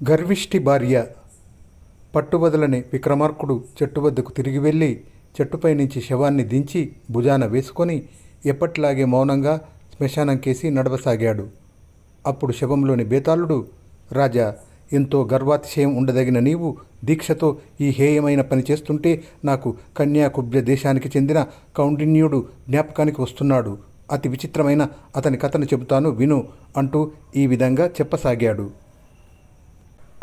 గర్విష్టి భార్య పట్టువదలని విక్రమార్కుడు చెట్టు వద్దకు తిరిగి వెళ్ళి చెట్టుపై నుంచి శవాన్ని దించి భుజాన వేసుకొని ఎప్పట్లాగే మౌనంగా శ్మశానం కేసి నడవసాగాడు. అప్పుడు శవంలోని బేతాళుడు రాజా ఎంతో గర్వాతిశయం ఉండదగిన నీవు దీక్షతో ఈ హేయమైన పని చేస్తుంటే నాకు కన్యాకుబ్జ దేశానికి చెందిన కౌండిన్యుడు జ్ఞాపకానికి వస్తున్నాడు. అతి విచిత్రమైన అతని కథను చెబుతాను విను అంటూ ఈ విధంగా చెప్పసాగాడు.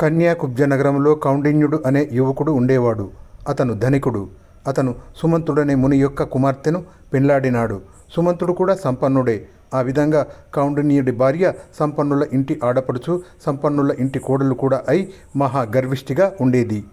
కన్యాకుబ్జ నగరంలో కౌండిన్యుడు అనే యువకుడు ఉండేవాడు. అతను ధనికుడు. అతను సుమంతుడనే ముని యొక్క కుమార్తెను పెళ్ళాడినాడు సుమంతుడు కూడా సంపన్నుడే. ఆ విధంగా కౌండిన్యుడి భార్య సంపన్నుల ఇంటి ఆడపడుచు సంపన్నుల ఇంటి కోడలు కూడా అయి మహా గర్విష్టిగా ఉండేది.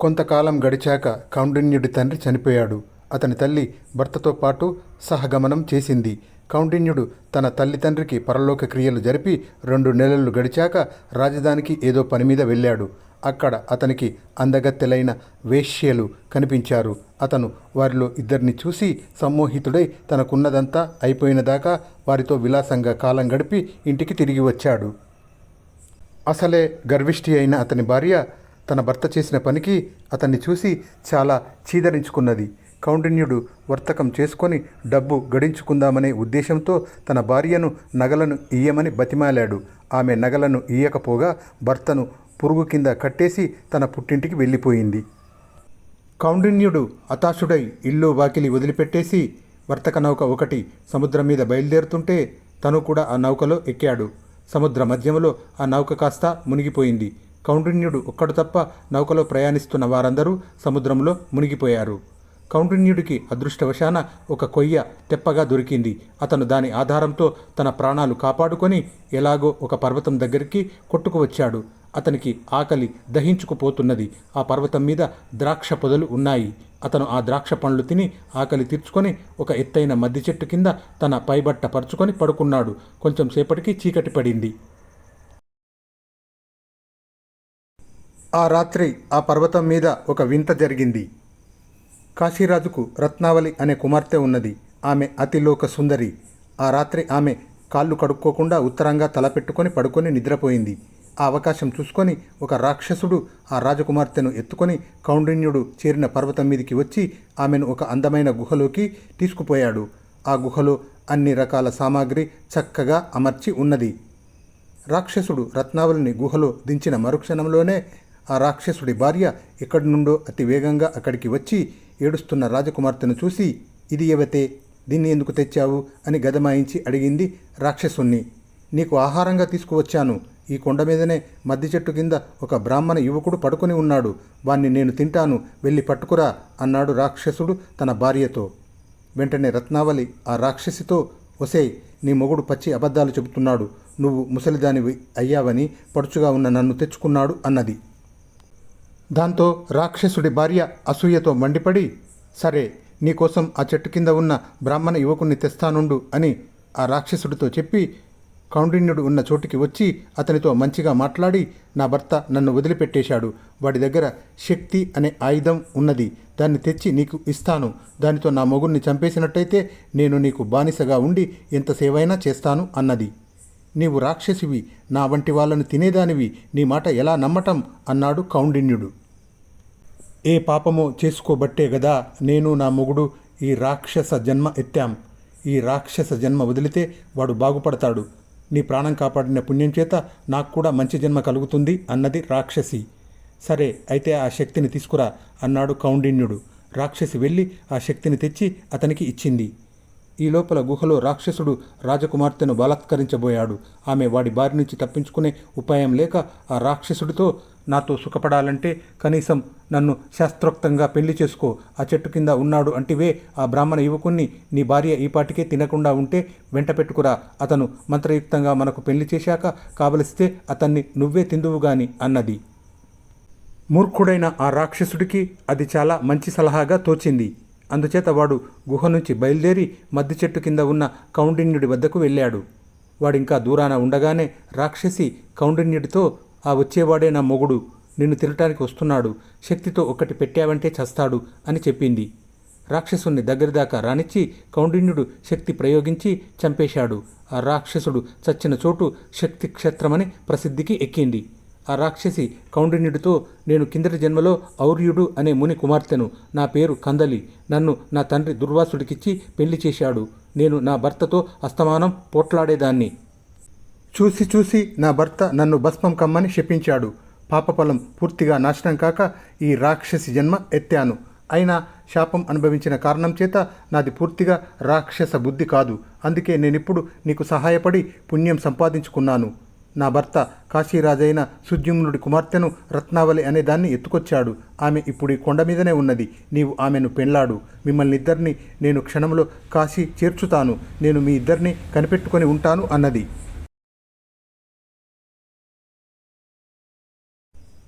కొంతకాలం గడిచాక కౌండిన్యుడి తండ్రి చనిపోయాడు. అతని తల్లి భర్తతో పాటు సహగమనం చేసింది. కౌండిన్యుడు తన తల్లిదండ్రికి పరలోక క్రియలు జరిపి రెండు నెలలు గడిచాక రాజధానికి ఏదో పని మీద వెళ్ళాడు. అక్కడ అతనికి అందగత్తెలైన వేశ్యలు కనిపించారు. అతను వారిలో ఇద్దరిని చూసి సమ్మోహితుడై తనకున్నదంతా అయిపోయినదాకా వారితో విలాసంగా కాలం గడిపి ఇంటికి తిరిగి వచ్చాడు. అసలే గర్విష్ఠి అయిన అతని భార్య తన భర్త చేసిన పనికి అతన్ని చూసి చాలా చీదరించుకున్నది. కౌండిన్యుడు వర్తకం చేసుకొని డబ్బు గడించుకుందామనే ఉద్దేశంతో తన భార్యను నగలను ఇయ్యమని బతిమాలాడు. ఆమె నగలను ఇయ్యకపోగా భర్తను పురుగు కింద కట్టేసి తన పుట్టింటికి వెళ్ళిపోయింది. కౌండిన్యుడు హతాశుడై ఇల్లు వాకిలి వదిలిపెట్టేసి వర్తక నౌక ఒకటి సముద్రం మీద బయలుదేరుతుంటే తను కూడా ఆ నౌకలో ఎక్కాడు. సముద్ర మధ్యంలో ఆ నౌక కాస్త మునిగిపోయింది. కౌండిన్యుడు ఒక్కడు తప్ప నౌకలో ప్రయాణిస్తున్న వారందరూ సముద్రంలో మునిగిపోయారు. కౌండిన్యుడికి అదృష్టవశాన ఒక కొయ్య తెప్పగా దొరికింది. అతను దాని ఆధారంతో తన ప్రాణాలు కాపాడుకొని ఎలాగో ఒక పర్వతం దగ్గరికి కొట్టుకు వచ్చాడు అతనికి ఆకలి దహించుకుపోతున్నది. ఆ పర్వతం మీద ద్రాక్ష పొదలు ఉన్నాయి. అతను ఆ ద్రాక్ష పండ్లు తిని ఆకలి తీర్చుకొని ఒక ఎత్తైన మద్ది చెట్టు కింద తన పైబట్ట పరుచుకొని పడుకున్నాడు. కొంచెం సేపటికి చీకటి పడింది. ఆ రాత్రి ఆ పర్వతం మీద ఒక వింత జరిగింది. కాశీరాజుకు రత్నావళి అనే కుమార్తె ఉన్నది. ఆమె అతిలోక సుందరి. ఆ రాత్రి ఆమె కాళ్ళు కడుక్కోకుండా ఉత్తరంగా తలపెట్టుకొని పడుకొని నిద్రపోయింది. ఆ అవకాశం చూసుకొని ఒక రాక్షసుడు ఆ రాజకుమార్తెను ఎత్తుకొని కౌండిన్యుడు చేరిన పర్వతం మీదికి వచ్చి ఆమెను ఒక అందమైన గుహలోకి తీసుకుపోయాడు. ఆ గుహలో అన్ని రకాల సామాగ్రి చక్కగా అమర్చి ఉన్నది. రాక్షసుడు రత్నావళిని గుహలో దించిన మరుక్షణంలోనే ఆ రాక్షసుడి భార్య ఎక్కడి నుండో అతి వేగంగా అక్కడికి వచ్చి ఏడుస్తున్న రాజకుమార్తెను చూసి ఇది ఎవతే? దీన్ని ఎందుకు తెచ్చావు? అని గదమాయించి అడిగింది రాక్షసుణ్ణి. నీకు ఆహారంగా తీసుకువచ్చాను. ఈ కొండ మీదనే మద్ది చెట్టు కింద ఒక బ్రాహ్మణ యువకుడు పడుకొని ఉన్నాడు. వాణ్ణి నేను తింటాను. వెళ్ళి పట్టుకురా అన్నాడు రాక్షసుడు తన భార్యతో. వెంటనే రత్నావళి ఆ రాక్షసితో ఒసే నీ మొగుడు పచ్చి అబద్ధాలు చెబుతున్నాడు. నువ్వు ముసలిదానివి అయ్యావని పడుచుగా ఉన్న నన్ను తెచ్చుకున్నాడు అన్నది. దాంతో రాక్షసుడి భార్య అసూయతో మండిపడి సరే నీకోసం ఆ చెట్టు కింద ఉన్న బ్రాహ్మణ యువకుణ్ణి తెస్తానుండు అని ఆ రాక్షసుడితో చెప్పి కౌండిన్యుడు ఉన్న చోటికి వచ్చి అతనితో మంచిగా మాట్లాడి నా భర్త నన్ను వదిలిపెట్టేశాడు. వాడి దగ్గర శక్తి అనే ఆయుధం ఉన్నది. దాన్ని తెచ్చి నీకు ఇస్తాను. దానితో నా మొగుడిని చంపేసినట్టయితే నేను నీకు బానిసగా ఉండి ఎంత సేవైనా చేస్తాను అన్నది. నీవు రాక్షసివి. నా వంటి వాళ్ళను తినేదానివి. నీ మాట ఎలా నమ్మటం? అన్నాడు కౌండిన్యుడు ఏ పాపమో చేసుకోబట్టే గదా నేను నా మొగుడు ఈ రాక్షస జన్మ ఎత్తాం. ఈ రాక్షస జన్మ వదిలితే వాడు బాగుపడతాడు. నీ ప్రాణం కాపాడిన పుణ్యం చేత నాకు కూడా మంచి జన్మ కలుగుతుంది అన్నది రాక్షసి. సరే అయితే ఆ శక్తిని తీసుకురా అన్నాడు కౌండిన్యుడు. రాక్షసి వెళ్ళి ఆ శక్తిని తెచ్చి అతనికి ఇచ్చింది. ఈ లోపల గుహలో రాక్షసుడు రాజకుమార్తెను బలాత్కరించబోయాడు. ఆమె వాడి బారి నుంచి తప్పించుకునే ఉపాయం లేక ఆ రాక్షసుడితో నాతో సుఖపడాలంటే కనీసం నన్ను శాస్త్రోక్తంగా పెళ్ళి చేసుకో ఆ చెట్టు కింద ఉన్నాడు అంటివే ఆ బ్రాహ్మణ యువకుణ్ణి నీ భార్య ఈపాటికే తినకుండా ఉంటే వెంట పెట్టుకురా. అతను మంత్రయుక్తంగా మనకు పెళ్ళి చేశాక కావలిస్తే అతన్ని నువ్వే తిందువుగాని అన్నది. మూర్ఖుడైన ఆ రాక్షసుడికి అది చాలా మంచి సలహాగా తోచింది. అందుచేత వాడు గుహ నుంచి బయలుదేరి మద్ది చెట్టు కింద ఉన్న కౌండిన్యుడి వద్దకు వెళ్ళాడు. వాడింకా దూరాన ఉండగానే రాక్షసి కౌండిన్యుడితో ఆ వచ్చేవాడే నా మొగుడు నిన్ను తినటానికి వస్తున్నాడు శక్తితో ఒకటి పెట్టావంటే చస్తాడు అని చెప్పింది. రాక్షసుని దగ్గర దాకా రానిచ్చి కౌండిన్యుడు శక్తి ప్రయోగించి చంపేశాడు. ఆ రాక్షసుడు చచ్చిన చోటు శక్తి క్షేత్రమని ప్రసిద్ధికి ఎక్కింది. ఆ రాక్షసి కౌండిన్యుడితో నేను కిందటి జన్మలో ఔర్యుడు అనే ముని కుమార్తెను నా పేరు కందలి నన్ను నా తండ్రి దుర్వాసుడికిచ్చి పెళ్ళి చేశాడు. నేను నా భర్తతో అస్తమానం పోట్లాడేదాన్ని. చూసి చూసి నా భర్త నన్ను భస్మం కమ్మని శపించాడు. పాపఫలం పూర్తిగా నాశనం కాక ఈ రాక్షసి జన్మ ఎత్తాను. అయినా శాపం అనుభవించిన కారణం చేత నాది పూర్తిగా రాక్షస బుద్ధి కాదు. అందుకే నేనిప్పుడు నీకు సహాయపడి పుణ్యం సంపాదించుకున్నాను. నా భర్త కాశీరాజైన సుద్యుమ్నుడి కుమార్తెను రత్నావళి అనే దాన్ని ఎత్తుకొచ్చాడు. ఆమె ఇప్పుడు ఈ కొండ మీదనే ఉన్నది. నీవు ఆమెను పెళ్ళాడు. మిమ్మల్ని ఇద్దరిని నేను క్షణంలో కాశీ చేర్చుతాను. నేను మీ ఇద్దరిని కనిపెట్టుకొని ఉంటాను అన్నది.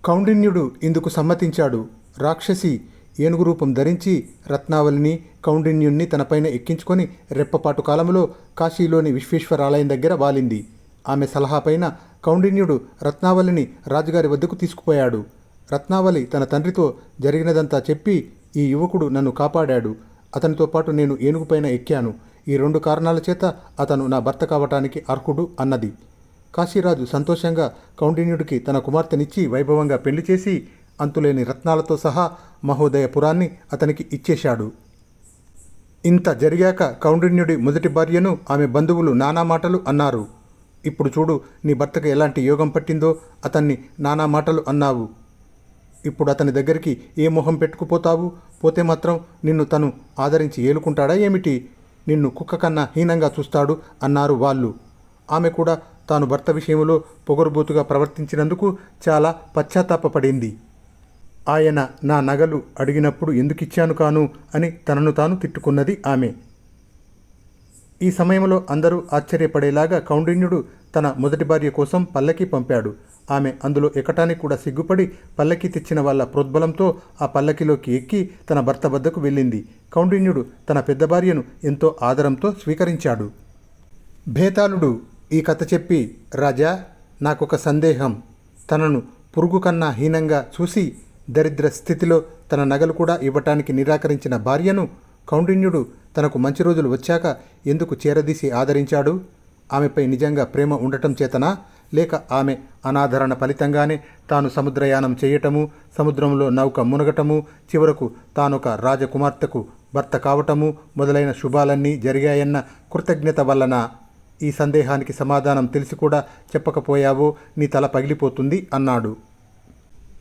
కౌండిన్యుడు ఇందుకు సమ్మతించాడు. రాక్షసి ఏనుగు రూపం ధరించి రత్నావళిని కౌండిన్యుణ్ణి తనపైన ఎక్కించుకొని రెప్పపాటు కాలంలో కాశీలోని విశ్వేశ్వరాలయం దగ్గర వాలింది. ఆమె సలహాపైన కౌండిన్యుడు రత్నావళిని రాజుగారి వద్దకు తీసుకుపోయాడు. రత్నావళి తన తండ్రితో జరిగినదంతా చెప్పి ఈ యువకుడు నన్ను కాపాడాడు. అతనితో పాటు నేను ఏనుగుపైన ఎక్కాను. ఈ రెండు కారణాల చేత అతను నా భర్త కావటానికి అర్హుడు అన్నది. కాశీరాజు సంతోషంగా కౌండిన్యుడికి తన కుమార్తెనిచ్చి వైభవంగా పెళ్ళి చేసి అంతులేని రత్నాలతో సహా మహోదయపురాన్ని అతనికి ఇచ్చేశాడు. ఇంత జరిగాక కౌండిన్యుడి మొదటి భార్యను ఆమె బంధువులు నానా మాటలు అన్నారు. ఇప్పుడు చూడు నీ భర్తకు ఎలాంటి యోగం పట్టిందో అతన్ని నానా మాటలు అన్నావు. ఇప్పుడు అతని దగ్గరికి ఏ మొహం పెట్టుకుపోతావు? పోతే మాత్రం నిన్ను తను ఆదరించి ఏలుకుంటాడా ఏమిటి? నిన్ను కుక్క కన్నా హీనంగా చూస్తాడు అన్నారు వాళ్ళు. ఆమె కూడా తాను భర్త విషయంలో పొగరుబోతుగా ప్రవర్తించినందుకు చాలా పశ్చాత్తాపపడింది. ఆయన నా నగలు అడిగినప్పుడు ఎందుకిచ్చాను కాను అని తనను తాను తిట్టుకున్నది ఆమె. ఈ సమయంలో అందరూ ఆశ్చర్యపడేలాగా కౌండిన్యుడు తన మొదటి భార్య కోసం పల్లకి పంపాడు. ఆమె అందులో ఎక్కటానికి కూడా సిగ్గుపడి పల్లకి తెచ్చిన వాళ్ళ ప్రోద్బలంతో ఆ పల్లకిలోకి ఎక్కి తన భర్త వద్దకు వెళ్ళింది. కౌండిన్యుడు తన పెద్ద భార్యను ఎంతో ఆదరంతో స్వీకరించాడు. భేతాళుడు ఈ కథ చెప్పి రాజా నాకొక సందేహం. తనను పురుగు కన్నా హీనంగా చూసి దరిద్ర స్థితిలో తన నగలు కూడా ఇవ్వటానికి నిరాకరించిన భార్యను కౌండిన్యుడు తనకు మంచి రోజులు వచ్చాక ఎందుకు చేరదీసి ఆదరించాడు? ఆమెపై నిజంగా ప్రేమ ఉండటం చేతనా? లేక ఆమె అనాదరణ ఫలితంగానే తాను సముద్రయానం చేయటము సముద్రంలో నౌక మునగటము చివరకు తానొక రాజకుమార్తెకు భర్త కావటము మొదలైన శుభాలన్నీ జరిగాయన్న కృతజ్ఞత వలన ఈ సందేహానికి సమాధానం తెలిసి కూడా చెప్పకపోయావో నీ తల పగిలిపోతుంది అన్నాడు.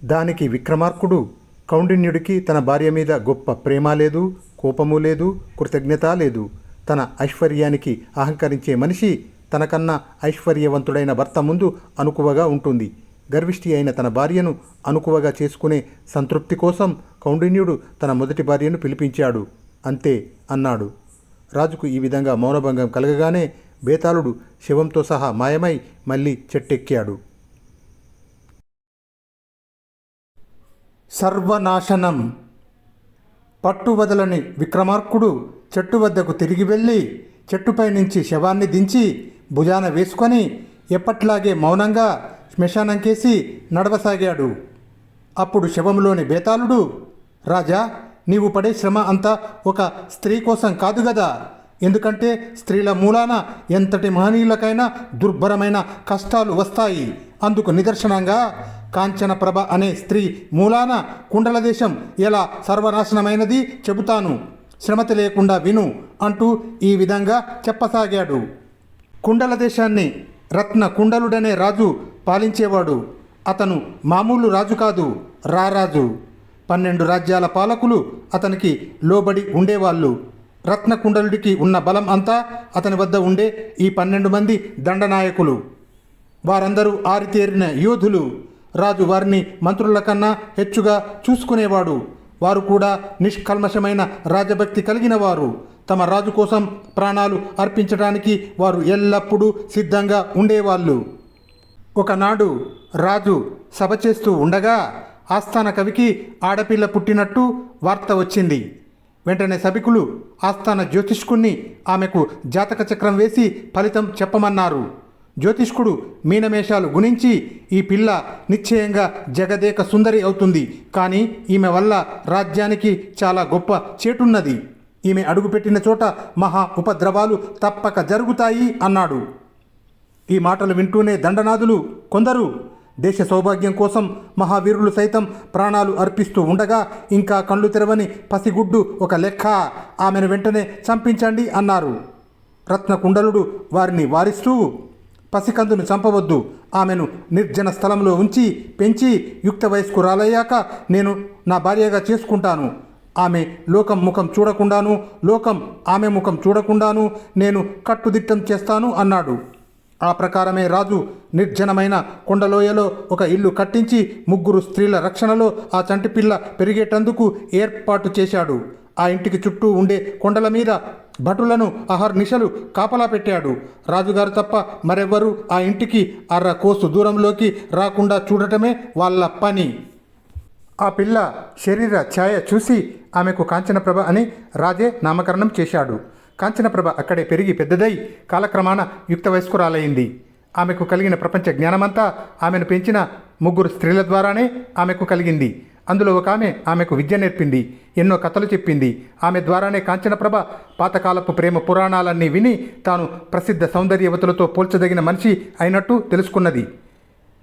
దానికి విక్రమార్కుడు కౌండిన్యుడికి తన భార్య మీద గొప్ప ప్రేమ లేదు కోపము లేదు కృతజ్ఞత లేదు. తన ఐశ్వర్యానికి అహంకరించే మనిషి తనకన్నా ఐశ్వర్యవంతుడైన భర్త ముందు అనుకువగా ఉంటుంది. గర్విష్ఠి అయిన తన భార్యను అనుకువగా చేసుకునే సంతృప్తి కోసం కౌండిన్యుడు తన మొదటి భార్యను పిలిపించాడు. అంతే అన్నాడు. రాజుకు ఈ విధంగా మౌనభంగం కలగగానే బేతాళుడు శవంతో సహా మాయమై మళ్ళీ చెట్టెక్కాడు. సర్వనాశనం. పట్టు వదలని విక్రమార్కుడు చెట్టు వద్దకు తిరిగి వెళ్ళి చెట్టుపై నుంచి శవాన్ని దించి భుజాన వేసుకొని ఎప్పట్లాగే మౌనంగా శ్మశానంకేసి నడవసాగాడు. అప్పుడు శవంలోని బేతాళుడు రాజా నీవు పడే శ్రమ అంతా ఒక స్త్రీ కోసం కాదు గదా ఎందుకంటే స్త్రీల మూలాన ఎంతటి మహనీయులకైనా దుర్భరమైన కష్టాలు వస్తాయి. అందుకు నిదర్శనంగా కాంచనప్రభ అనే స్త్రీ మూలాన కుండల దేశం ఎలా సర్వనాశనమైనది చెబుతాను. శ్రమతి లేకుండా విను అంటూ ఈ విధంగా చెప్పసాగాడు. కుండల దేశాన్ని రత్న కుండలుడనే రాజు పాలించేవాడు. అతను మామూలు రాజు కాదు రారాజు. పన్నెండు రాజ్యాల పాలకులు అతనికి లోబడి ఉండేవాళ్ళు. రత్నకుండలుడికి ఉన్న బలం అంతా అతని వద్ద ఉండే ఈ పన్నెండు మంది దండనాయకులు. వారందరూ ఆరితేరిన యోధులు. రాజు వారిని మంత్రుల కన్నా హెచ్చుగా చూసుకునేవాడు. వారు కూడా నిష్కల్మషమైన రాజభక్తి కలిగిన వారు తమ రాజు కోసం ప్రాణాలు అర్పించడానికి వారు ఎల్లప్పుడూ సిద్ధంగా ఉండేవాళ్ళు. ఒకనాడు రాజు సభ చేస్తూ ఉండగా ఆస్థాన కవికి ఆడపిల్ల పుట్టినట్టు వార్త వచ్చింది. వెంటనే సభికులు ఆస్థాన జ్యోతిష్కుణ్ణి ఆమెకు జాతక చక్రం వేసి ఫలితం చెప్పమన్నారు. జ్యోతిష్కుడు మీనమేషాలు గుణించి ఈ పిల్ల నిశ్చయంగా జగదేక సుందరి అవుతుంది. కానీ ఈమె వల్ల రాజ్యానికి చాలా గొప్ప చేటున్నది. ఈమె అడుగుపెట్టిన చోట మహా ఉపద్రవాలు తప్పక జరుగుతాయి అన్నాడు. ఈ మాటలు వింటూనే దండనాథులు కొందరు దేశ సౌభాగ్యం కోసం మహావీరులు సైతం ప్రాణాలు అర్పిస్తూ ఉండగా ఇంకా కళ్ళు తెరవని పసిగుడ్డు ఒక లెక్క. ఆమెను వెంటనే చంపించండి అన్నారు. రత్నకుండలుడు వారిని వారిస్తూ పసికందును చంపవద్దు. ఆమెను నిర్జన స్థలంలో ఉంచి పెంచి యుక్త వయస్కురాలయ్యాక నేను నా భార్యగా చేసుకుంటాను. ఆమె లోకం ముఖం చూడకుండాను లోకం ఆమె ముఖం చూడకుండాను నేను కట్టుదిట్టం చేస్తాను అన్నాడు. ఆ ప్రకారమే రాజు నిర్జనమైన కొండలోయలో ఒక ఇల్లు కట్టించి ముగ్గురు స్త్రీల రక్షణలో ఆ చంటిపిల్ల పెరిగేటందుకు ఏర్పాటు చేశాడు. ఆ ఇంటికి చుట్టూ ఉండే కొండల మీద భటులను అహర్నిశలు కాపలా పెట్టాడు. రాజుగారు తప్ప మరెవ్వరూ ఆ ఇంటికి అర్ర కోసు దూరంలోకి రాకుండా చూడటమే వాళ్ళ పని. ఆ పిల్ల శరీర ఛాయ చూసి ఆమెకు కాంచనప్రభ అని రాజే నామకరణం చేశాడు. కాంచనప్రభ అక్కడే పెరిగి పెద్దదై కాలక్రమాన యుక్త వయస్కురాలైంది. ఆమెకు కలిగిన ప్రపంచ జ్ఞానమంతా ఆమెను పెంచిన ముగ్గురు స్త్రీల ద్వారానే ఆమెకు కలిగింది. అందులో ఒక ఆమె ఆమెకు విద్య నేర్పింది ఎన్నో కథలు చెప్పింది. ఆమె ద్వారానే కాంచనప్రభ పాతకాలపు ప్రేమ పురాణాలన్నీ విని తాను ప్రసిద్ధ సౌందర్యవతులతో పోల్చదగిన మనిషి అయినట్టు తెలుసుకున్నది.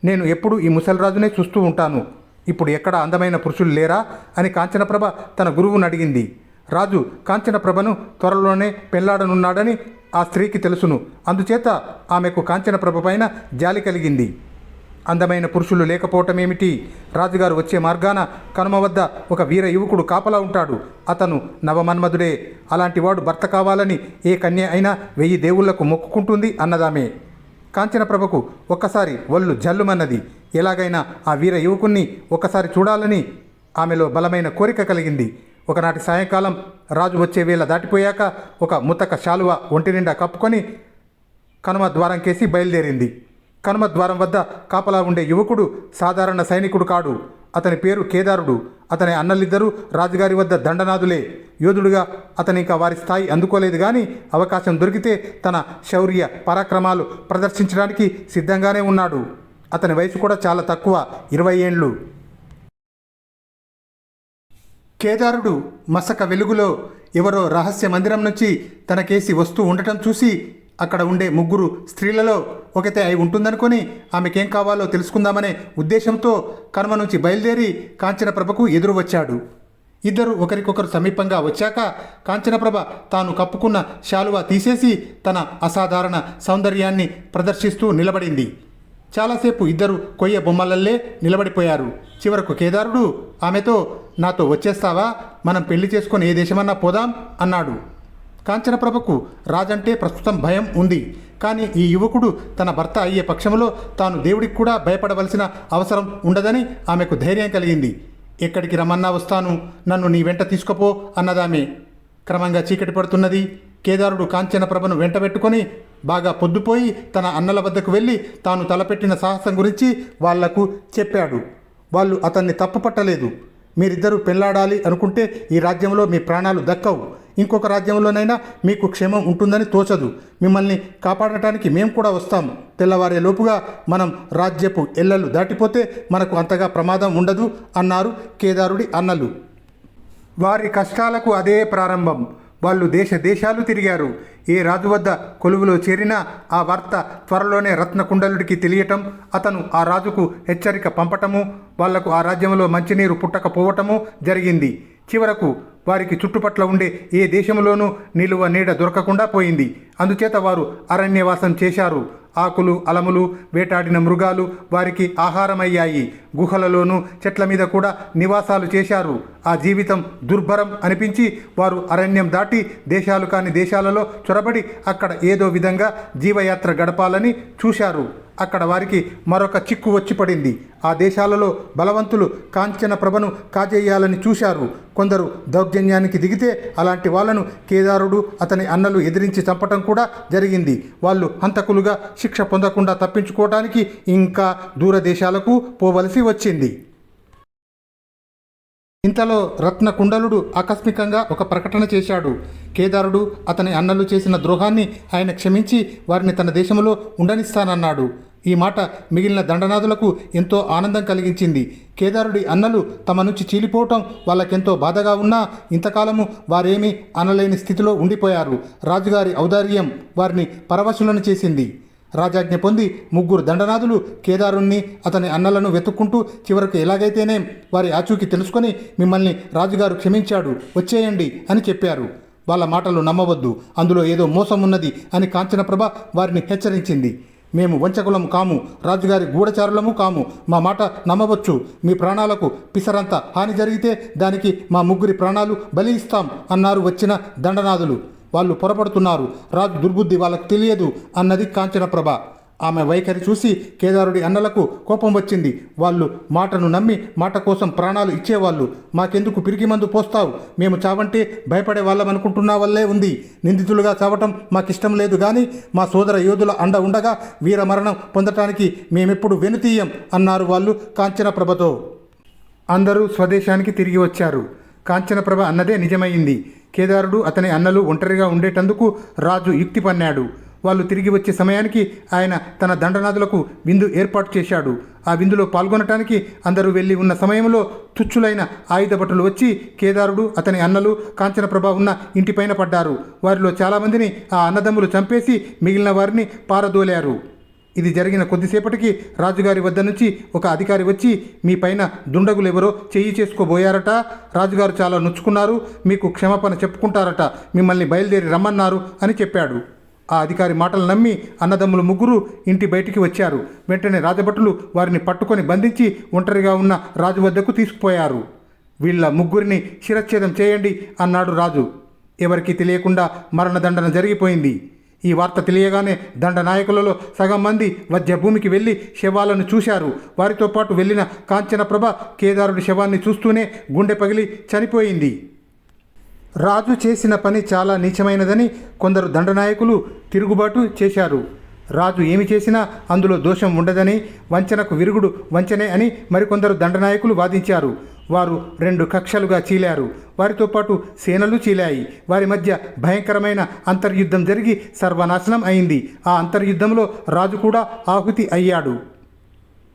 నేను ఎప్పుడు ఈ ముసలిరాజునే చూస్తూ ఉంటాను. ఇప్పుడు ఎక్కడ అందమైన పురుషులు లేరా అని కాంచనప్రభ తన గురువును అడిగింది. రాజు కాంచనప్రభను త్వరలోనే పెళ్ళాడనున్నాడని ఆ స్త్రీకి తెలుసును. అందుచేత ఆమెకు కాంచనప్రభ పైన జాలి కలిగింది. అందమైన పురుషులు లేకపోవటమేమిటి? రాజుగారు వచ్చే మార్గాన కనుమ వద్ద ఒక వీర యువకుడు కాపలా ఉంటాడు. అతను నవమన్మధుడే. అలాంటి వాడు భర్త కావాలని ఏ కన్య అయినా వెయ్యి దేవుళ్ళకు మొక్కుకుంటుంది అన్నదామే. కాంచనప్రభకు ఒక్కసారి ఒళ్ళు జల్లుమన్నది. ఎలాగైనా ఆ వీర యువకుణ్ణి ఒక్కసారి చూడాలని ఆమెలో బలమైన కోరిక కలిగింది. ఒకనాటి సాయంకాలం రాజు వచ్చే వేళ దాటిపోయాక ఒక ముతక శాలువ ఒంటి నిండా కప్పుకొని కనుమ ద్వారం కేసి బయలుదేరింది. కనుమ ద్వారం వద్ద కాపలా ఉండే యువకుడు సాధారణ సైనికుడు కాడు. అతని పేరు కేదారుడు. అతని అన్నలిద్దరూ రాజుగారి వద్ద దండనాథులే. యోధుడుగా అతని ఇంకా వారి స్థాయి అందుకోలేదు కానీ అవకాశం దొరికితే తన శౌర్య పరాక్రమాలు ప్రదర్శించడానికి సిద్ధంగానే ఉన్నాడు. అతని వయసు కూడా చాలా తక్కువ ఇరవై ఏండ్లు కేదారుడు మసక వెలుగులో ఎవరో రహస్య మందిరం నుంచి తనకేసి వస్తూ ఉండటం చూసి అక్కడ ఉండే ముగ్గురు స్త్రీలలో ఒకతే అయి ఉంటుందనుకొని ఆమెకేం కావాలో తెలుసుకుందామనే ఉద్దేశంతో కనుమ నుంచి బయలుదేరి కాంచనప్రభకు ఎదురు వచ్చాడు. ఇద్దరు ఒకరికొకరు సమీపంగా వచ్చాక కాంచనప్రభ తాను కప్పుకున్న శాలువా తీసేసి తన అసాధారణ సౌందర్యాన్ని ప్రదర్శిస్తూ నిలబడింది. చాలాసేపు ఇద్దరు కొయ్య బొమ్మలల్లే నిలబడిపోయారు. చివరకు కేదారుడు ఆమెతో నాతో వచ్చేస్తావా? మనం పెళ్ళి చేసుకొని ఏ దేశమన్నా పోదాం అన్నాడు. కాంచనప్రభకు రాజంటే ప్రస్తుతం భయం ఉంది. కానీ ఈ యువకుడు తన భర్త అయ్యే పక్షంలో తాను దేవుడికి కూడా భయపడవలసిన అవసరం ఉండదని ఆమెకు ధైర్యం కలిగింది. ఎక్కడికి రమ్మన్నా వస్తాను. నన్ను నీ వెంట తీసుకుపో అన్నదామె. క్రమంగా చీకటి పడుతున్నది. కేదారుడు కాంచనప్రభను వెంటబెట్టుకొని బాగా పొద్దుపోయి తన అన్నల వద్దకు వెళ్ళి తాను తలపెట్టిన సాహసం గురించి వాళ్ళకు చెప్పాడు. వాళ్ళు అతన్ని తప్పుపట్టలేదు. మీరిద్దరూ పెళ్ళాడాలి అనుకుంటే ఈ రాజ్యంలో మీ ప్రాణాలు దక్కవు. ఇంకొక రాజ్యంలోనైనా మీకు క్షేమం ఉంటుందని తోచదు. మిమ్మల్ని కాపాడటానికి మేము కూడా వస్తాం. తెల్లవారే లోపుగా మనం రాజ్యపు ఎల్లలు దాటిపోతే మనకు అంతగా ప్రమాదం ఉండదు అన్నారు కేదారుడి అన్నలు. వారి కష్టాలకు అదే ప్రారంభం. వాళ్ళు దేశ దేశాలు తిరిగారు. ఏ రాజు వద్ద కొలువులో చేరినా ఆ వార్త త్వరలోనే రత్నకుండలుడికి తెలియటం అతను ఆ రాజుకు హెచ్చరిక పంపటము వాళ్ళకు ఆ రాజ్యంలో మంచినీరు పుట్టకపోవటము జరిగింది. చివరకు వారికి చుట్టుపట్ల ఉండే ఏ దేశంలోనూ నిలువ నీడ దొరకకుండా పోయింది. అందుచేత వారు అరణ్యవాసం చేశారు. ఆకులు అలములు వేటాడిన మృగాలు వారికి ఆహారమయ్యాయి. గుహలలోనూ చెట్ల మీద కూడా నివాసాలు చేశారు. ఆ జీవితం దుర్భరం అనిపించి వారు అరణ్యం దాటి దేశాలు కాని దేశాలలో చొరబడి అక్కడ ఏదో విధంగా జీవయాత్ర గడపాలని చూశారు. అక్కడ వారికి మరొక చిక్కు వచ్చి పడింది. ఆ దేశాలలో బలవంతులు కాంచన ప్రభను కాజేయాలని చూశారు. కొందరు దౌర్జన్యానికి దిగితే అలాంటి వాళ్ళను కేదారుడు అతని అన్నలు ఎదిరించి చంపటం కూడా జరిగింది. వాళ్ళు హంతకులుగా శిక్ష పొందకుండా తప్పించుకోవడానికి ఇంకా దూరదేశాలకు పోవలసి వచ్చింది. ఇంతలో రత్నకుండలుడు ఆకస్మికంగా ఒక ప్రకటన చేశాడు. కేదారుడు అతని అన్నలు చేసిన ద్రోహాన్ని ఆయన క్షమించి వారిని తన దేశంలో ఉండనిస్తానన్నాడు. ఈ మాట మిగిలిన దండనాథులకు ఎంతో ఆనందం కలిగించింది. కేదారుడి అన్నలు తమ నుంచి చీలిపోవటం వాళ్ళకెంతో బాధగా ఉన్నా ఇంతకాలము వారేమీ అనలేని స్థితిలో ఉండిపోయారు. రాజుగారి ఔదార్యం వారిని పరవశులను చేసింది. రాజాజ్ఞ పొంది ముగ్గురు దండనాథులు కేదారుణ్ణి అతని అన్నలను వెతుక్కుంటూ చివరకు ఎలాగైతేనే వారి ఆచూకీ తెలుసుకొని మిమ్మల్ని రాజుగారు క్షమించాడు వచ్చేయండి అని చెప్పారు. వాళ్ళ మాటలు నమ్మవద్దు అందులో ఏదో మోసం ఉన్నది అని కాంచనప్రభ వారిని హెచ్చరించింది. మేము వంచకులం కాము రాజుగారి గూఢచారులము కాము. మా మాట నమ్మవచ్చు. మీ ప్రాణాలకు పిసరంత హాని జరిగితే దానికి మా ముగ్గురి ప్రాణాలు బలి ఇస్తాం అన్నారు వచ్చిన దండనాథులు. వాళ్ళు పొరపడుతున్నారు. రాజు దుర్బుద్ధి వాళ్ళకు తెలియదు అన్నది కాంచనప్రభ. ఆమె వైఖరి చూసి కేదారుడి అన్నలకు కోపం వచ్చింది. వాళ్ళు మాటను నమ్మి మాట కోసం ప్రాణాలు ఇచ్చేవాళ్ళు. మాకెందుకు పిరికి మందు పోస్తావు? మేము చావంటే భయపడే వాళ్ళం అనుకుంటున్నా వల్లే ఉంది. నిందితులుగా చావటం మాకిష్టం లేదు కానీ మా సోదర యోధుల అండ ఉండగా వీర మరణం పొందటానికి మేమెప్పుడు వెనుతీయం అన్నారు వాళ్ళు కాంచనప్రభతో. అందరూ స్వదేశానికి తిరిగి వచ్చారు. కాంచనప్రభ అన్నదే నిజమైంది. కేదారుడు అతని అన్నలు ఒంటరిగా ఉండేటందుకు రాజు యుక్తి పన్నాడు. వాళ్ళు తిరిగి వచ్చే సమయానికి ఆయన తన దండనాథులకు విందు ఏర్పాటు చేశాడు. ఆ విందులో పాల్గొనటానికి అందరూ వెళ్ళి ఉన్న సమయంలో తుచ్చులైన ఆయుధ భటులు వచ్చి కేదారుడు అతని అన్నలు కాంచనప్రభ ఉన్న ఇంటిపైన పడ్డారు. వారిలో చాలామందిని ఆ అన్నదమ్ములు చంపేసి మిగిలిన వారిని పారదోలారు. ఇది జరిగిన కొద్దిసేపటికి రాజుగారి వద్ద నుంచి ఒక అధికారి వచ్చి మీ పైన దుండగులు ఎవరో చేయి చేసుకోబోయారట. రాజుగారు చాలా నొచ్చుకున్నారు. మీకు క్షమాపణ చెప్పుకుంటారట. మిమ్మల్ని బయలుదేరి రమ్మన్నారు అని చెప్పాడు. ఆ అధికారి మాటలు నమ్మి అన్నదమ్ములు ముగ్గురు ఇంటి బయటికి వచ్చారు. వెంటనే రాజభటులు వారిని పట్టుకొని బంధించి ఒంటరిగా ఉన్న రాజు వద్దకు తీసుకుపోయారు. వీళ్ళ ముగ్గురిని శిరచ్ఛేదం చేయండి అన్నాడు రాజు. ఎవరికీ తెలియకుండా మరణదండన జరిగిపోయింది. ఈ వార్త తెలియగానే దండ నాయకులలో సగం మంది వద్య భూమికి వెళ్ళి శవాలను చూశారు. వారితో పాటు వెళ్ళిన కాంచనప్రభ కేదారుడి శవాన్ని చూస్తూనే గుండె పగిలి చనిపోయింది. రాజు చేసిన పని చాలా నీచమైనదని కొందరు దండనాయకులు తిరుగుబాటు చేశారు. రాజు ఏమి చేసినా అందులో దోషం ఉండదని వంచనకు విరుగుడు వంచనే అని మరికొందరు దండనాయకులు వాదించారు. వారు రెండు కక్షలుగా చీలారు. వారితో పాటు సేనలు చీలాయి. వారి మధ్య భయంకరమైన అంతర్యుద్ధం జరిగి సర్వనాశనం అయింది. ఆ అంతర్యుద్ధంలో రాజు కూడా ఆహుతి అయ్యాడు.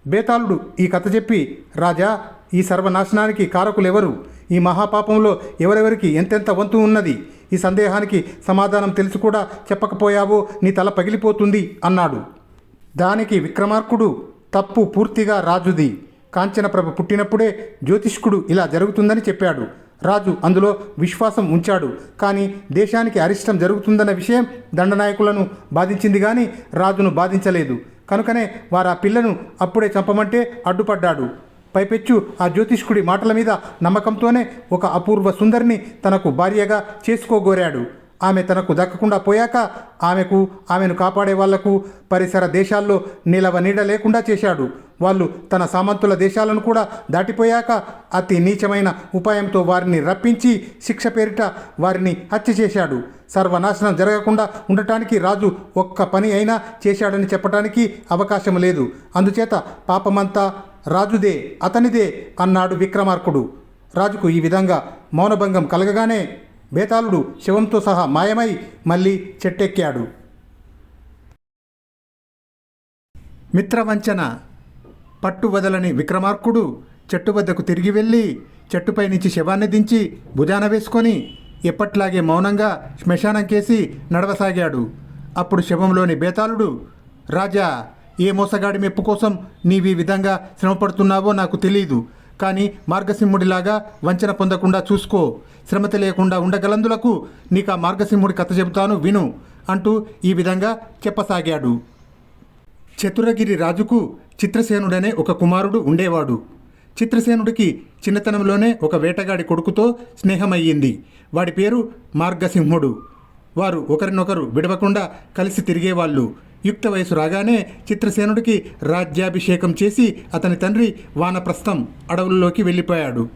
బేతాళుడు ఈ కథ చెప్పి రాజా ఈ సర్వనాశనానికి కారకులెవరు? ఈ మహాపాపంలో ఎవరెవరికి ఎంతెంత వంతు ఉన్నది? ఈ సందేహానికి సమాధానం తెలిసి కూడా చెప్పకపోయావో నీ తల పగిలిపోతుంది అన్నాడు. దానికి విక్రమార్కుడు తప్పు పూర్తిగా రాజుది. కాంచనప్రభ పుట్టినప్పుడే జ్యోతిష్కుడు ఇలా జరుగుతుందని చెప్పాడు. రాజు అందులో విశ్వాసం ఉంచాడు. కానీ దేశానికి అరిష్టం జరుగుతుందన్న విషయం దండనాయకులను బాధించింది కానీ రాజును బాధించలేదు. కనుకనే వారు ఆ పిల్లను అప్పుడే చంపమంటే అడ్డుపడ్డాడు. పైపెచ్చు ఆ జ్యోతిష్కుడి మాటల మీద నమ్మకంతోనే ఒక అపూర్వ సుందరిని తనకు భార్యగా చేసుకోగోరాడు. ఆమె తనకు దక్కకుండా పోయాక ఆమెకు ఆమెను కాపాడే వాళ్ళకు పరిసర దేశాల్లో నిలవ నీడ లేకుండా చేశాడు. వాళ్ళు తన సామంతుల దేశాలను కూడా దాటిపోయాక అతి నీచమైన ఉపాయంతో వారిని రప్పించి శిక్ష పేరిట వారిని హత్య చేశాడు. సర్వనాశనం జరగకుండా ఉండటానికి రాజు ఒక్క పని అయినా చేశాడని చెప్పటానికి అవకాశం లేదు. అందుచేత పాపమంతా రాజుదే అతనిదే అన్నాడు విక్రమార్కుడు. రాజుకు ఈ విధంగా మౌనభంగం కలగగానే బేతాళుడు శివంతో సహా మాయమై మళ్ళీ చెట్టెక్కాడు. మిత్రవంచన పట్టు వదలని విక్రమార్కుడు చెట్టు వద్దకు తిరిగి వెళ్ళి చెట్టుపై నుంచి శవాన్ని దించి భుజాన వేసుకొని ఎప్పట్లాగే మౌనంగా శ్మశానం కేసి నడవసాగాడు. అప్పుడు శవంలోని బేతాళుడు రాజా ఏ మోసగాడి మెప్పు కోసం నీవి ఈ విధంగా శ్రమపడుతున్నావో నాకు తెలియదు కానీ మార్గసింహుడిలాగా వంచన పొందకుండా చూసుకో. శ్రమ తెలియకుండా ఉండగలందులకు నీకు ఆ మార్గసింహుడి కథ చెబుతాను విను అంటూ ఈ విధంగా చెప్పసాగాడు. చతురగిరి రాజుకు చిత్రసేనుడనే ఒక కుమారుడు ఉండేవాడు. చిత్రసేనుడికి చిన్నతనంలోనే ఒక వేటగాడి కొడుకుతో స్నేహమయ్యింది. వాడి పేరు మార్గసింహుడు. వారు ఒకరినొకరు విడవకుండా కలిసి తిరిగేవాళ్ళు. యుక్త వయసు రాగానే చిత్రసేనుడికి రాజ్యాభిషేకం చేసి అతని తండ్రి వానప్రస్థం అడవుల్లోకి వెళ్ళిపోయాడు.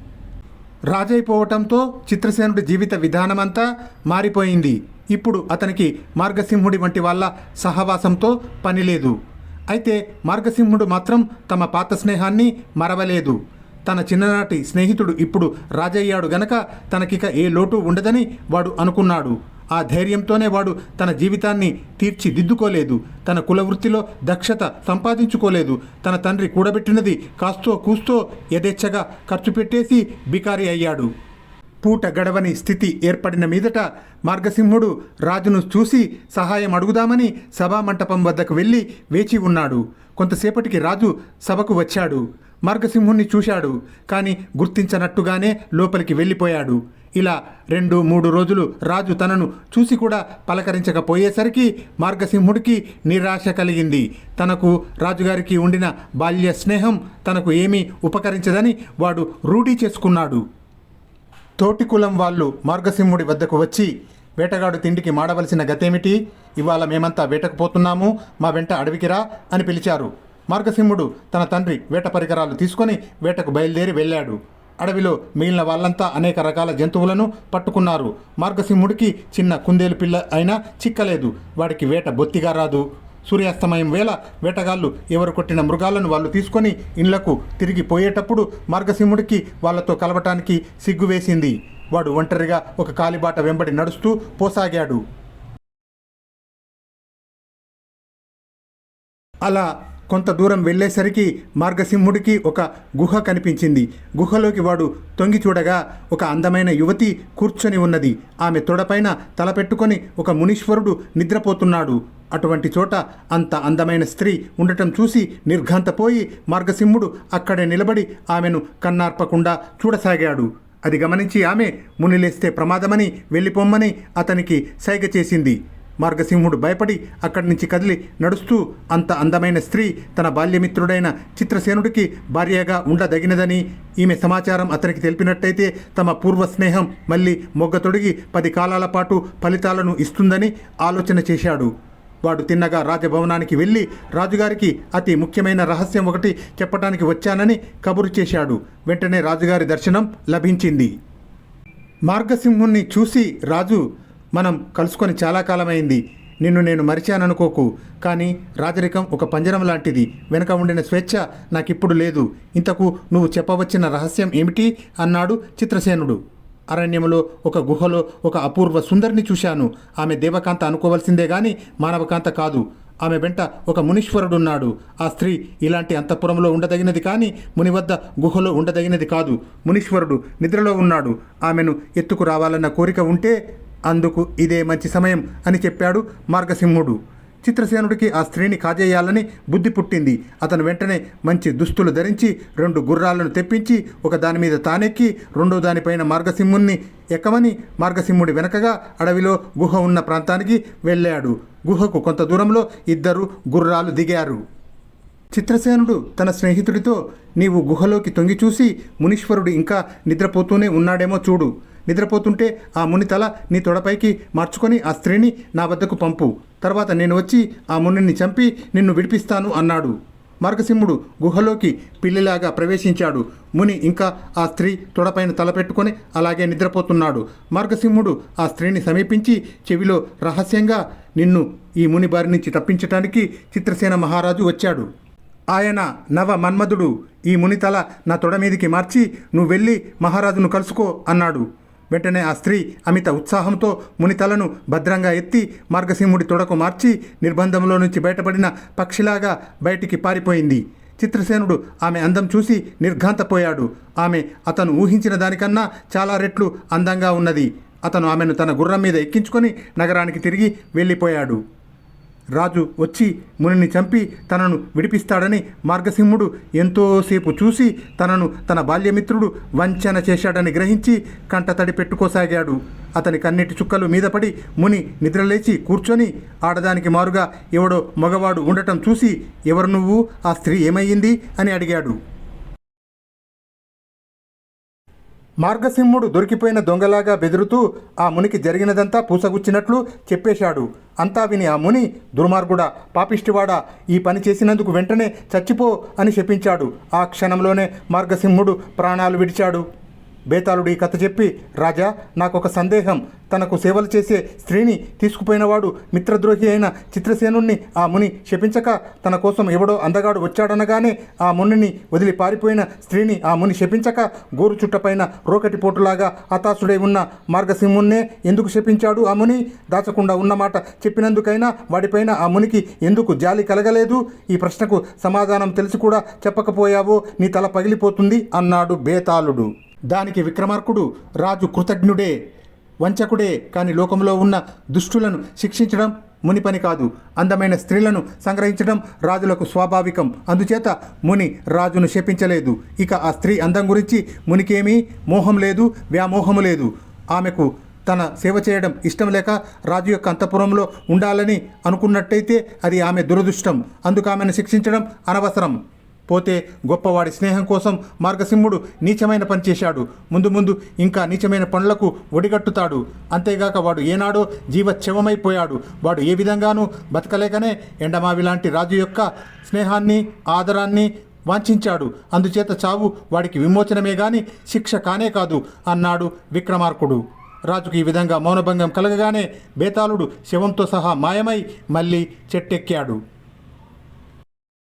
రాజైపోవటంతో చిత్రసేనుడి జీవిత విధానమంతా మారిపోయింది. ఇప్పుడు అతనికి మార్గసింహుడి వంటి వాళ్ళ సహవాసంతో పనిలేదు అయితే మార్గసింహుడు మాత్రం తమ పాత స్నేహాన్ని మరవలేదు. తన చిన్ననాటి స్నేహితుడు ఇప్పుడు రాజయ్యాడు గనక తనకిక ఏ లోటు ఉండదని వాడు అనుకున్నాడు. ఆ ధైర్యంతోనే వాడు తన జీవితాన్ని తీర్చిదిద్దుకోలేదు. తన కులవృత్తిలో దక్షత సంపాదించుకోలేదు. తన తండ్రి కూడబెట్టినది కాస్తో కూస్తో యథేచ్ఛగా ఖర్చు పెట్టేసి బికారి అయ్యాడు. పూట గడవని స్థితి ఏర్పడిన మీదట మార్గసింహుడు రాజును చూసి సహాయం అడుగుదామని సభామంటపం వద్దకు వెళ్ళి వేచి ఉన్నాడు. కొంతసేపటికి రాజు సభకు వచ్చాడు. మార్గసింహుణ్ణి చూశాడు. కానీ గుర్తించనట్టుగానే లోపలికి వెళ్ళిపోయాడు. ఇలా రెండు మూడు రోజులు రాజు తనను చూసి కూడా పలకరించకపోయేసరికి మార్గసింహుడికి నిరాశ కలిగింది. తనకు రాజుగారికి ఉండిన బాల్య స్నేహం తనకు ఏమీ ఉపకరించదని వాడు రూఢీ చేసుకున్నాడు. తోటి కులం వాళ్ళు మార్గసింహుడి వద్దకు వచ్చి వేటగాడు తిండికి మాడవలసిన గతేమిటి? ఇవాళ మేమంతా వేటకు పోతున్నాము మా వెంట అడవికిరా అని పిలిచారు. మార్గసింహుడు తన తండ్రి వేట పరికరాలు తీసుకొని వేటకు బయలుదేరి వెళ్ళాడు. అడవిలో మిగిలిన వాళ్ళంతా అనేక రకాల జంతువులను పట్టుకున్నారు. మార్గసింహుడికి చిన్న కుందేలు పిల్ల అయినా చిక్కలేదు. వాడికి వేట బొత్తిగా రాదు. సూర్యాస్తమయం వేళ వేటగాళ్ళు ఎవరు కొట్టిన మృగాలను వాళ్ళు తీసుకొని ఇండ్లకు తిరిగి పోయేటప్పుడు మార్గసింహుడికి వాళ్ళతో కలవటానికి సిగ్గు వేసింది. వాడు ఒంటరిగా ఒక కాలిబాట వెంబడి నడుస్తూ పోసాగాడు. అలా కొంత దూరం వెళ్ళేసరికి మార్గసింహుడికి ఒక గుహ కనిపించింది. గుహలోకి వాడు తొంగి చూడగా ఒక అందమైన యువతి కూర్చొని ఉన్నది. ఆమె తొడపైన తలపెట్టుకొని ఒక మునీశ్వరుడు నిద్రపోతున్నాడు. అటువంటి చోట అంత అందమైన స్త్రీ ఉండటం చూసి నిర్ఘాంతపోయి మార్గసింహుడు అక్కడే నిలబడి ఆమెను కన్నార్పకుండా చూడసాగాడు. అది గమనించి ఆమె మునిలేస్తే ప్రమాదమని వెళ్ళిపోమ్మని అతనికి సైగ చేసింది. మార్గసింహుడు భయపడి అక్కడి నుంచి కదిలి నడుస్తూ అంత అందమైన స్త్రీ తన బాల్యమిత్రుడైన చిత్రసేనుడికి భార్యగా ఉండదగినదని ఈమె సమాచారం అతనికి తెలిపినట్టయితే తమ పూర్వ స్నేహం మళ్ళీ మొగ్గ తొడిగి పది కాలాల పాటు ఫలితాలను ఇస్తుందని ఆలోచన చేశాడు. వాడు తిన్నగా రాజభవనానికి వెళ్ళి రాజుగారికి అతి ముఖ్యమైన రహస్యం ఒకటి చెప్పడానికి వచ్చానని కబురు చేశాడు. వెంటనే రాజుగారి దర్శనం లభించింది. మార్గసింహుణ్ణి చూసి రాజు మనం కలుసుకొని చాలా కాలమైంది. నిన్ను నేను మరిచాననుకోకు. కానీ రాజరికం ఒక పంజరం లాంటిది. వెనక ఉండిన స్వేచ్ఛ నాకిప్పుడు లేదు. ఇంతకు నువ్వు చెప్పవచ్చిన రహస్యం ఏమిటి? అన్నాడు చిత్రసేనుడు. అరణ్యంలో ఒక గుహలో ఒక అపూర్వ సుందరిని చూశాను. ఆమె దేవకాంత అనుకోవలసిందే గాని మానవకాంత కాదు. ఆమె వెంట ఒక మునీశ్వరుడున్నాడు. ఆ స్త్రీ ఇలాంటి అంతఃపురంలో ఉండదగినది కానీ ముని వద్ద గుహలో ఉండదగినది కాదు. మునీశ్వరుడు నిద్రలో ఉన్నాడు. ఆమెను ఎత్తుకు రావాలన్న కోరిక ఉంటే అందుకు ఇదే మంచి సమయం అని చెప్పాడు మార్గసింహుడు. చిత్రసేనుడికి ఆ స్త్రీని కాజేయాలని బుద్ధి పుట్టింది. అతను వెంటనే మంచి దుస్తులు ధరించి రెండు గుర్రాలను తెప్పించి ఒక దాని మీద తానెక్కి రెండో దానిపైన మార్గసింహుణ్ణి ఎక్కమని మార్గసింహుడి వెనకగా అడవిలో గుహ ఉన్న ప్రాంతానికి వెళ్ళాడు. గుహకు కొంత దూరంలో ఇద్దరు గుర్రాలు దిగారు. చిత్రసేనుడు తన స్నేహితుడితో నీవు గుహలోకి తొంగి చూసి మునీశ్వరుడు ఇంకా నిద్రపోతూనే ఉన్నాడేమో చూడు. నిద్రపోతుంటే ఆ ముని తల నీ తొడపైకి మార్చుకొని ఆ స్త్రీని నా వద్దకు పంపు. తర్వాత నేను వచ్చి ఆ మునిని చంపి నిన్ను విడిపిస్తాను అన్నాడు. మార్గసింహుడు గుహలోకి పిల్లిలాగా ప్రవేశించాడు. ముని ఇంకా ఆ స్త్రీ తొడపైన తలపెట్టుకొని అలాగే నిద్రపోతున్నాడు. మార్గసింహుడు ఆ స్త్రీని సమీపించి చెవిలో రహస్యంగా నిన్ను ఈ ముని బారి నుంచి తప్పించటానికి చిత్రసేన మహారాజు వచ్చాడు. ఆయన నవ మన్మధుడు ఈ మునితల నా తొడ మీదికి మార్చి నువ్వు వెళ్ళి మహారాజును కలుసుకో అన్నాడు. వెంటనే ఆ స్త్రీ అమిత ఉత్సాహంతో మునితలను భద్రంగా ఎత్తి మార్గసింహుడి తొడకు మార్చి నిర్బంధంలో నుంచి బయటపడిన పక్షిలాగా బయటికి పారిపోయింది. చిత్రసేనుడు ఆమె అందం చూసి నిర్ఘాంతపోయాడు. ఆమె అతను ఊహించిన దానికన్నా చాలా రెట్లు అందంగా ఉన్నది. అతను ఆమెను తన గుర్రం మీద ఎక్కించుకొని నగరానికి తిరిగి వెళ్ళిపోయాడు. రాజు వచ్చి మునిని చంపి తనను విడిపిస్తాడని మార్గసింహుడు ఎంతోసేపు చూసి తనను తన బాల్యమిత్రుడు వంచన చేశాడని గ్రహించి కంటతడి పెట్టుకోసాగాడు. అతని కన్నీటి చుక్కలు మీద పడి ముని నిద్రలేచి కూర్చొని ఆడదానికి మారుగా ఎవడో మగవాడు ఉండటం చూసి ఎవరు నువ్వు? ఆ స్త్రీ ఏమయ్యింది? అని అడిగాడు. మార్గసింహుడు దొరికిపోయిన దొంగలాగా బెదురుతూ ఆ మునికి జరిగినదంతా పూసగుచ్చినట్లు చెప్పేశాడు. అంతా విని ఆ ముని దుర్మార్గుడా పాపిష్టివాడా ఈ పని చేసినందుకు వెంటనే చచ్చిపో అని శపించాడు. ఆ క్షణంలోనే మార్గసింహుడు ప్రాణాలు విడిచాడు. బేతాళుడు ఈ కథ చెప్పి రాజా నాకు ఒక సందేహం. తనకు సేవలు చేసే స్త్రీని తీసుకుపోయినవాడు మిత్రద్రోహి అయిన చిత్రసేనుణ్ణి ఆ ముని శపించక తన కోసం ఎవడో అందగాడు వచ్చాడనగానే ఆ మునిని వదిలి పారిపోయిన స్త్రీని ఆ ముని శపించక గోరు చుట్టపైన రోకటి పోటులాగా హతాశుడై ఉన్న మార్గసింహున్నే ఎందుకు శపించాడు ఆ ముని? దాచకుండా ఉన్నమాట చెప్పినందుకైనా వాడిపైన ఆ మునికి ఎందుకు జాలి కలగలేదు? ఈ ప్రశ్నకు సమాధానం తెలిసి కూడా చెప్పకపోయావో నీ తల పగిలిపోతుంది అన్నాడు బేతాళుడు. దానికి విక్రమార్కుడు రాజు కృతజ్ఞుడే వంచకుడే. కాని లోకంలో ఉన్న దుష్టులను శిక్షించడం ముని పని కాదు. అందమైన స్త్రీలను సంగ్రహించడం రాజులకు స్వాభావికం. అందుచేత ముని రాజును శపించలేదు. ఇక ఆ స్త్రీ అందం గురించి మునికేమీ మోహం లేదు వ్యామోహము లేదు. ఆమెకు తన సేవ చేయడం ఇష్టం లేక రాజు యొక్క అంతఃపురంలో ఉండాలని అనుకున్నట్టయితే అది ఆమె దురదృష్టం. అందుకు ఆమెను శిక్షించడం అనవసరం. పోతే గొప్పవాడి స్నేహం కోసం మార్గసింహుడు నీచమైన పని చేశాడు. ముందు ముందు ఇంకా నీచమైన పనులకు ఒడిగట్టుతాడు. అంతేగాక వాడు ఏనాడో జీవచ్ఛవమైపోయాడు వాడు ఏ విధంగానూ బతకలేకనే ఎండమావి లాంటి రాజు యొక్క స్నేహాన్ని ఆదరాన్ని వాంఛించాడు. అందుచేత చావు వాడికి విమోచనమే గాని శిక్ష కానే కాదు. అన్నాడు విక్రమార్కుడు. రాజుకు ఈ విధంగా మౌనభంగం కలగగానే బేతాళుడు శవంతో సహా మాయమై మళ్ళీ చెట్టెక్కాడు.